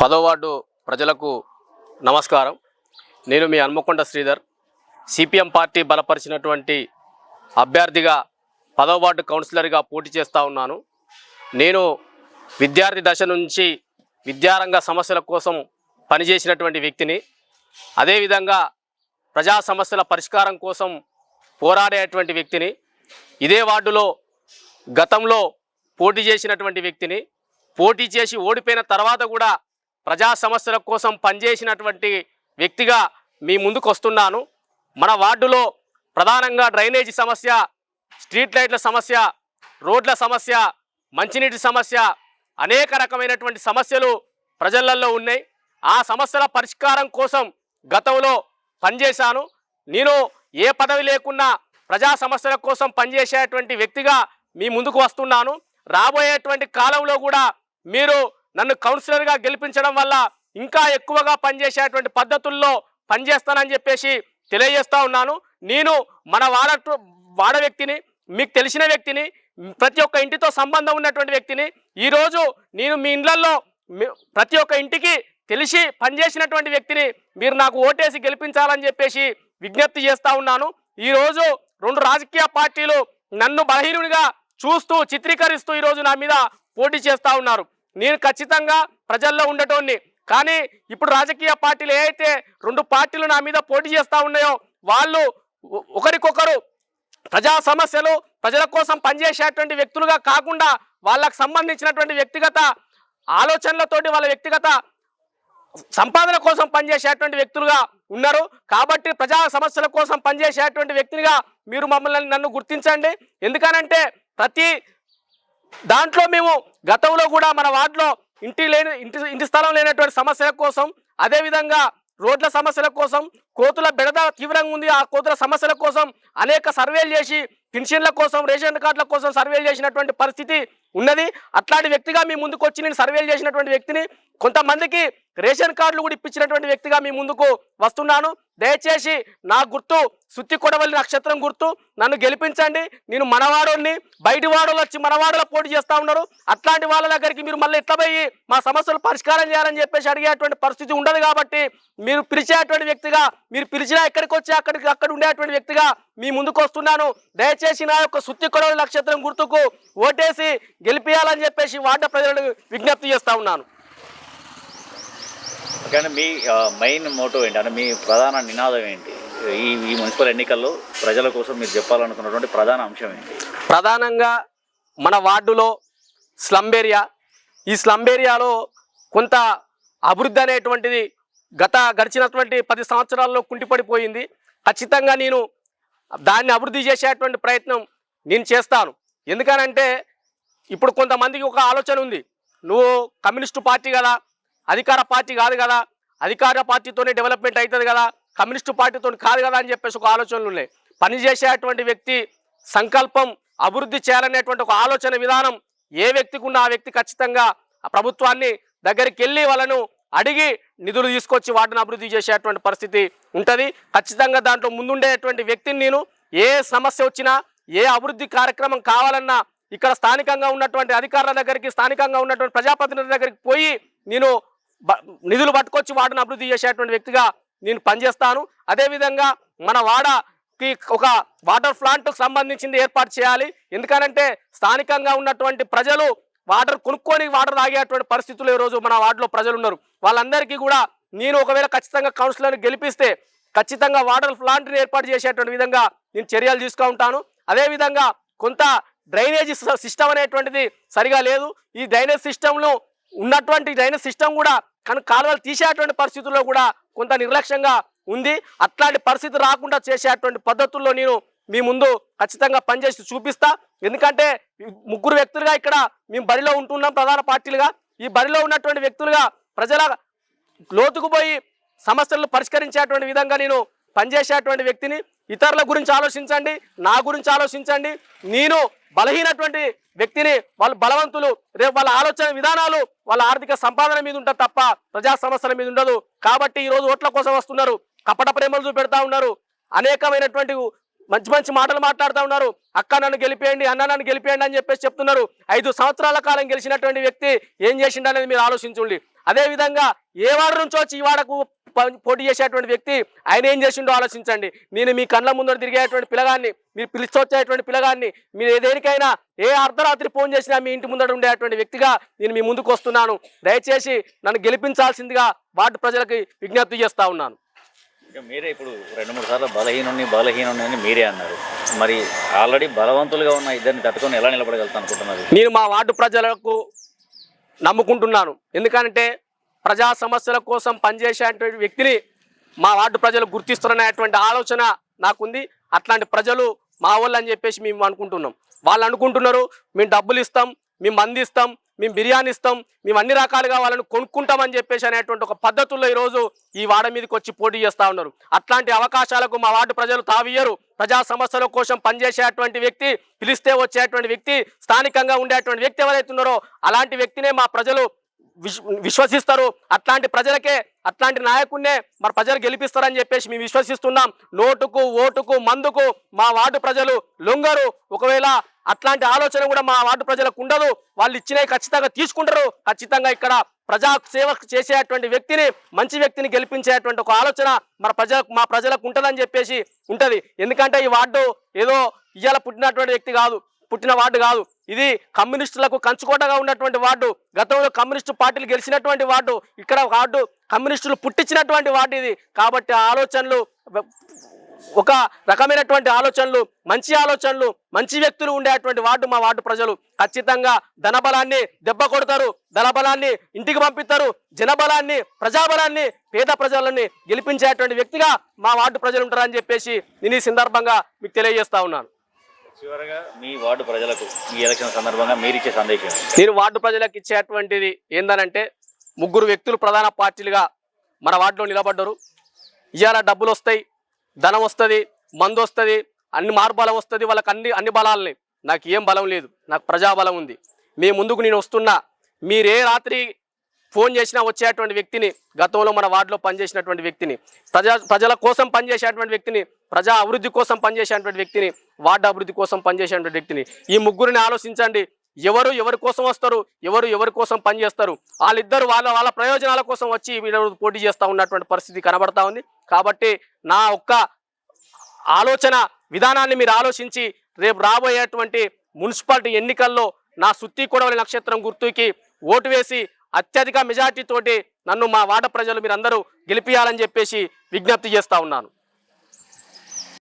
పదో వార్డు ప్రజలకు నమస్కారం. నేను మీ హన్మకొండ శ్రీధర్. సిపిఎం పార్టీ బలపరిచినటువంటి అభ్యర్థిగా పదో వార్డు కౌన్సిలర్గా పోటీ చేస్తూ ఉన్నాను. నేను విద్యార్థి దశ నుంచి విద్యారంగ సమస్యల కోసం పనిచేసినటువంటి వ్యక్తిని. అదేవిధంగా ప్రజా సమస్యల పరిష్కారం కోసం పోరాడేటువంటి వ్యక్తిని. ఇదే వార్డులో గతంలో పోటీ చేసినటువంటి వ్యక్తిని. పోటీ చేసి ఓడిపోయిన తర్వాత కూడా ప్రజా సమస్యల కోసం పనిచేసినటువంటి వ్యక్తిగా మీ ముందుకు వస్తున్నాను మన వార్డులో ప్రధానంగా డ్రైనేజీ సమస్య స్ట్రీట్ లైట్ల సమస్య రోడ్ల సమస్య మంచినీటి సమస్య అనేక రకమైనటువంటి సమస్యలు ప్రజలల్లో ఉన్నాయి. ఆ సమస్యల పరిష్కారం కోసం గతంలో పనిచేశాను. నేను ఏ పదవి లేకున్నా ప్రజా సమస్యల కోసం పనిచేసేటువంటి వ్యక్తిగా మీ ముందుకు వస్తున్నాను. రాబోయేటువంటి కాలంలో కూడా మీరు నన్ను కౌన్సిలర్గా గెలిపించడం వల్ల ఇంకా ఎక్కువగా పనిచేసేటువంటి పద్ధతుల్లో పనిచేస్తానని చెప్పేసి తెలియజేస్తూ ఉన్నాను. నేను మన వాడ వాడ వ్యక్తిని మీకు తెలిసిన వ్యక్తిని ప్రతి ఒక్క ఇంటితో సంబంధం ఉన్నటువంటి వ్యక్తిని ఈరోజు నేను మీ ఇండ్లల్లో ప్రతి ఒక్క ఇంటికి తెలిసి పనిచేసినటువంటి వ్యక్తిని మీరు నాకు ఓటేసి గెలిపించాలని చెప్పేసి విజ్ఞప్తి చేస్తూ ఉన్నాను. ఈరోజు రెండు రాజకీయ పార్టీలు నన్ను బలహీనుడిగా చూస్తూ చిత్రీకరిస్తూ ఈరోజు నా మీద పోటీ చేస్తూ ఉన్నారు. నేను ఖచ్చితంగా ప్రజల్లో ఉండటోన్ని. కానీ ఇప్పుడు రాజకీయ పార్టీలు ఏ అయితే రెండు పార్టీలు నా మీద పోటీ చేస్తూ ఉన్నాయో వాళ్ళు ఒకరికొకరు ప్రజా సమస్యలు ప్రజల కోసం పనిచేసేటువంటి వ్యక్తులుగా కాకుండా వాళ్ళకు సంబంధించినటువంటి వ్యక్తిగత ఆలోచనలతోటి వాళ్ళ వ్యక్తిగత సంపాదన కోసం పనిచేసేటువంటి వ్యక్తులుగా ఉన్నారు. కాబట్టి ప్రజా సమస్యల కోసం పనిచేసేటువంటి వ్యక్తినిగా మీరు మమ్మల్ని నన్ను గుర్తించండి. ఎందుకనంటే ప్రతి దాంట్లో మేము గతంలో కూడా మన వార్డులో ఇంటి లేని ఇంటి ఇంటి స్థలం లేనటువంటి సమస్యల కోసం అదేవిధంగా రోడ్ల సమస్యల కోసం కోతుల బెడద తీవ్రంగా ఉంది. ఆ కోతుల సమస్యల కోసం అనేక సర్వేలు చేసి పెన్షన్ల కోసం రేషన్ కార్డుల కోసం సర్వేలు చేసినటువంటి పరిస్థితి ఉన్నది. అట్లాంటి వ్యక్తిగా మీ ముందుకు వచ్చి నేను సర్వేలు చేసినటువంటి వ్యక్తిని కొంతమందికి రేషన్ కార్డులు కూడా ఇప్పించినటువంటి వ్యక్తిగా మీ ముందుకు వస్తున్నాను. దయచేసి నా గుర్తు సుత్తి కొడవల్లి నక్షత్రం గుర్తు. నన్ను గెలిపించండి. నేను మనవాడోని బయటి వాడోళ్ళు వచ్చి మనవాడలో పోటీ చేస్తా ఉన్నారు. అట్లాంటి వాళ్ళ దగ్గరికి మీరు మళ్ళీ ఎట్లా పోయి మా సమస్యలు పరిష్కారం చేయాలని చెప్పేసి అడిగేటువంటి పరిస్థితి ఉండదు కాబట్టి మీరు పిలిచేటువంటి వ్యక్తిగా మీరు పిలిచినా ఎక్కడికి వచ్చి అక్కడికి అక్కడ ఉండేటువంటి వ్యక్తిగా మీ ముందుకు వస్తున్నాను. దయచేసి నా యొక్క సుత్తి కొడవలి నక్షత్రం గుర్తుకు ఓటేసి గెలిపియాలని చెప్పేసి వార్డు ప్రజలను విజ్ఞప్తి చేస్తా ఉన్నాను. కానీ మీ మెయిన్ మోటో ఏంటి? అంటే మీ ప్రధాన నినాదం ఏంటి? ఈ ఈ మున్సిపల్ ఎన్నికల్లో ప్రజల కోసం మీరు చెప్పాలనుకున్నటువంటి ప్రధాన అంశం ఏంటి? ప్రధానంగా మన వార్డులో స్లమ్ ఏరియా ఈ స్లమ్ ఏరియాలో కొంత అభివృద్ధి అనేటువంటిది గత గడిచినటువంటి పది సంవత్సరాల్లో కుంటిపడిపోయింది. ఖచ్చితంగా నేను దాన్ని అభివృద్ధి చేసేటువంటి ప్రయత్నం నేను చేస్తాను. ఎందుకనంటే ఇప్పుడు కొంతమందికి ఒక ఆలోచన ఉంది. నువ్వు కమ్యూనిస్టు పార్టీ కదా అధికార పార్టీ కాదు కదా అధికార పార్టీతోనే డెవలప్మెంట్ అవుతుంది కదా కమ్యూనిస్టు పార్టీతో కాదు కదా అని చెప్పేసి ఒక ఆలోచనలు ఉన్నాయి. పనిచేసేటువంటి వ్యక్తి సంకల్పం అభివృద్ధి చేయాలనేటువంటి ఒక ఆలోచన విధానం ఏ వ్యక్తికి ఉన్న ఆ వ్యక్తి ఖచ్చితంగా ఆ ప్రభుత్వాన్ని దగ్గరికి వెళ్ళి వాళ్ళను అడిగి నిధులు తీసుకొచ్చి వాటిని అభివృద్ధి చేసేటువంటి పరిస్థితి ఉంటుంది. ఖచ్చితంగా దాంట్లో ముందుండేటువంటి వ్యక్తిని నేను ఏ సమస్య వచ్చినా ఏ అభివృద్ధి కార్యక్రమం కావాలన్నా ఇక్కడ స్థానికంగా ఉన్నటువంటి అధికారుల దగ్గరికి స్థానికంగా ఉన్నటువంటి ప్రజాప్రతినిధుల దగ్గరికి పోయి నేను బ- నిధులు పట్టుకొచ్చి వాటిని అభివృద్ధి చేసేటువంటి వ్యక్తిగా నేను పనిచేస్తాను. అదేవిధంగా మన వాడకి ఒక వాటర్ ప్లాంట్కు సంబంధించింది ఏర్పాటు చేయాలి. ఎందుకనంటే స్థానికంగా ఉన్నటువంటి ప్రజలు వాటర్ కొనుక్కొని వాటర్ తాగేటువంటి పరిస్థితులు ఈ రోజు మన వార్డులో ప్రజలు ఉన్నారు వాళ్ళందరికీ కూడా నేను ఒకవేళ ఖచ్చితంగా కౌన్సిలర్ని గెలిపిస్తే ఖచ్చితంగా వాటర్ ప్లాంట్ని ఏర్పాటు చేసేటువంటి విధంగా నేను చర్యలు తీసుకుంటాను అదేవిధంగా కొంత డ్రైనేజీ సిస్టమ్ అనేటువంటిది సరిగా లేదు. ఈ డ్రైనేజ్ సిస్టంలో ఉన్నటువంటి డ్రైనేజ్ సిస్టమ్ కూడా కానీ కాలువలు తీసేటువంటి పరిస్థితుల్లో కూడా కొంత నిర్లక్ష్యంగా ఉంది. అట్లాంటి పరిస్థితి రాకుండా చేసేటువంటి పద్ధతుల్లో నేను మీ ముందు ఖచ్చితంగా పనిచేసి చూపిస్తా. ఎందుకంటే ముగ్గురు వ్యక్తులుగా ఇక్కడ మేము బరిలో ఉంటున్నాం ప్రధాన పార్టీలుగా. ఈ బరిలో ఉన్నటువంటి వ్యక్తులుగా ప్రజల లోతుకు పోయి సమస్యలను పరిష్కరించేటువంటి విధంగా నేను పనిచేసేటువంటి వ్యక్తిని. ఇతరుల గురించి ఆలోచించండి నా గురించి ఆలోచించండి. నేను బలహీనటువంటి వ్యక్తిని వాళ్ళు బలవంతులు రేపు వాళ్ళ ఆలోచన విధానాలు వాళ్ళ ఆర్థిక సంపాదన మీద ఉంటుంది తప్ప ప్రజా సమస్యల మీద ఉండదు. కాబట్టి ఈ రోజు ఓట్ల కోసం వస్తున్నారు కపట ప్రేమలు చూపెడతా ఉన్నారు. అనేకమైనటువంటి మంచి మంచి మాటలు మాట్లాడుతూ ఉన్నారు. అక్క నన్ను గెలిపేయండి అన్న నన్ను గెలిపేయండి అని చెప్పేసి చెప్తున్నారు. ఐదు సంవత్సరాల కాలం గెలిచినటువంటి వ్యక్తి ఏం చేసిండు అనేది మీరు ఆలోచించండి. అదే విధంగా ఏ వాడ నుంచి వచ్చి ఈ వాడకు పోటీ చేసేటువంటి వ్యక్తి ఆయన ఏం చేసిండో ఆలోచించండి. నేను మీ కళ్ళ ముందర తిరిగేటువంటి పిల్లగాన్ని మీరు పిలిచొచ్చేటువంటి పిల్లగాన్ని మీరు దేనికైనా ఏ అర్ధరాత్రి ఫోన్ చేసినా మీ ఇంటి ముందర ఉండేటువంటి వ్యక్తిగా నేను మీ ముందుకు వస్తున్నాను. దయచేసి నన్ను గెలిపించాల్సిందిగా వార్డు ప్రజలకి విజ్ఞప్తి చేస్తా ఉన్నాను. ఇక మీరే ఇప్పుడు రెండు మూడు సార్లు బలహీనుని బలహీనుని అని మీరే అన్నారు. మరి ఆల్రెడీ బలవంతులుగా ఉన్న ఇద్దరిని తట్టుకొని ఎలా నిలబడగలుగుతా అనుకుంటున్నారు? నేను మా వార్డు ప్రజలకు నమ్ముకుంటున్నాను. ఎందుకంటే ప్రజా సమస్యల కోసం పనిచేసేటువంటి వ్యక్తిని మా వార్డు ప్రజలు గుర్తిస్తున్నటువంటి ఆలోచన నాకుంది. అట్లాంటి ప్రజలు మా వాళ్ళు అని చెప్పేసి మేము అనుకుంటున్నాం. వాళ్ళు అనుకుంటున్నారు మేము డబ్బులు ఇస్తాం మేము మంది ఇస్తాం మేము బిర్యానీ ఇస్తాం మేము అన్ని రకాలుగా వాళ్ళని కొనుక్కుంటామని చెప్పేసి అనేటువంటి ఒక పద్ధతుల్లో ఈరోజు ఈ వాడ మీదకి వచ్చి పోటీ చేస్తూ ఉన్నారు. అట్లాంటి అవకాశాలకు మా వార్డు ప్రజలు తావియ్యరు. ప్రజా సమస్యల కోసం పనిచేసేటువంటి వ్యక్తి పిలిస్తే వచ్చేటువంటి వ్యక్తి స్థానికంగా ఉండేటువంటి వ్యక్తి ఎవరైతే ఉన్నారో అలాంటి వ్యక్తినే మా ప్రజలు విశ్వసిస్తారు. అట్లాంటి ప్రజలకే అట్లాంటి నాయకుడినే మరి ప్రజలు గెలిపిస్తారని చెప్పేసి మేము విశ్వసిస్తున్నాం. నోటుకు ఓటుకు మందుకు మా వార్డు ప్రజలు లొంగరు. ఒకవేళ అట్లాంటి ఆలోచన కూడా మా వార్డు ప్రజలకు ఉండదు. వాళ్ళు ఇచ్చినవి ఖచ్చితంగా తీసుకుంటారు. ఖచ్చితంగా ఇక్కడ ప్రజా సేవ చేసేటువంటి వ్యక్తిని మంచి వ్యక్తిని గెలిపించేటువంటి ఒక ఆలోచన మన ప్రజలకు మా ప్రజలకు ఉంటుందని చెప్పేసి ఉంటుంది. ఎందుకంటే ఈ వార్డు ఏదో ఇవాళ పుట్టినటువంటి వ్యక్తి కాదు పుట్టిన వార్డు కాదు. ఇది కమ్యూనిస్టులకు కంచుకోటగా ఉన్నటువంటి వార్డు. గతంలో కమ్యూనిస్టు పార్టీలు గెలిచినటువంటి వార్డు. ఇక్కడ వార్డు కమ్యూనిస్టులు పుట్టించినటువంటి వార్డు ఇది. కాబట్టి ఆలోచనలు ఒక రకమైనటువంటి ఆలోచనలు మంచి ఆలోచనలు మంచి వ్యక్తులు ఉండేటువంటి వార్డు మా వార్డు ప్రజలు. ఖచ్చితంగా ధనబలాన్ని దెబ్బ కొడతారు ధనబలాన్ని ఇంటికి పంపిస్తారు జనబలాన్ని ప్రజాబలాన్ని పేద ప్రజలని గెలిపించేటువంటి వ్యక్తిగా మా వార్డు ప్రజలు ఉంటారని చెప్పేసి నేను ఈ సందర్భంగా మీకు తెలియజేస్తా ఉన్నాను. చివరగా మీ వార్డు ప్రజలకు ఈ ఎలక్షన్ సందర్భంగా మీరు ఇచ్చే సందేశం నేను వార్డు ప్రజలకు ఇచ్చేటువంటిది ఏందనంటే ముగ్గురు వ్యక్తులు ప్రధాన పార్టీలుగా మన వార్డులో నిలబడ్డరు. ఇవాళ డబ్బులు వస్తాయి ధనం వస్తుంది మందు వస్తుంది అన్ని మార్బలం వస్తుంది వాళ్ళకి అన్ని అన్ని బలాలని. నాకు ఏం బలం లేదు నాకు ప్రజాబలం ఉంది. మీ ముందుకు నేను వస్తున్నా. మీరే రాత్రి ఫోన్ చేసినా వచ్చేటువంటి వ్యక్తిని గతంలో మన వార్డులో పనిచేసినటువంటి వ్యక్తిని ప్రజా ప్రజల కోసం పనిచేసేటువంటి వ్యక్తిని ప్రజా అభివృద్ధి కోసం పనిచేసేటువంటి వ్యక్తిని వార్డు అభివృద్ధి కోసం పనిచేసేటువంటి వ్యక్తిని. ఈ ముగ్గురిని ఆలోచించండి. ఎవరు ఎవరి కోసం వస్తారు ఎవరు ఎవరి కోసం పనిచేస్తారు వాళ్ళిద్దరు వాళ్ళ వాళ్ళ ప్రయోజనాల కోసం వచ్చి వీళ్ళు పోటీ చేస్తూ ఉన్నటువంటి పరిస్థితి కనబడతా ఉంది. కాబట్టి నా ఒక్క ఆలోచన విధానాన్ని మీరు ఆలోచించి రేపు రాబోయేటువంటి మున్సిపాలిటీ ఎన్నికల్లో నా సుత్తి కొడవలి నక్షత్రం గుర్తుకి ఓటు వేసి అత్యధిక మెజార్టీతోటి నన్ను మా వాడ ప్రజలు మీరందరూ గెలిపియాలని చెప్పేసి విజ్ఞప్తి చేస్తా ఉన్నాను.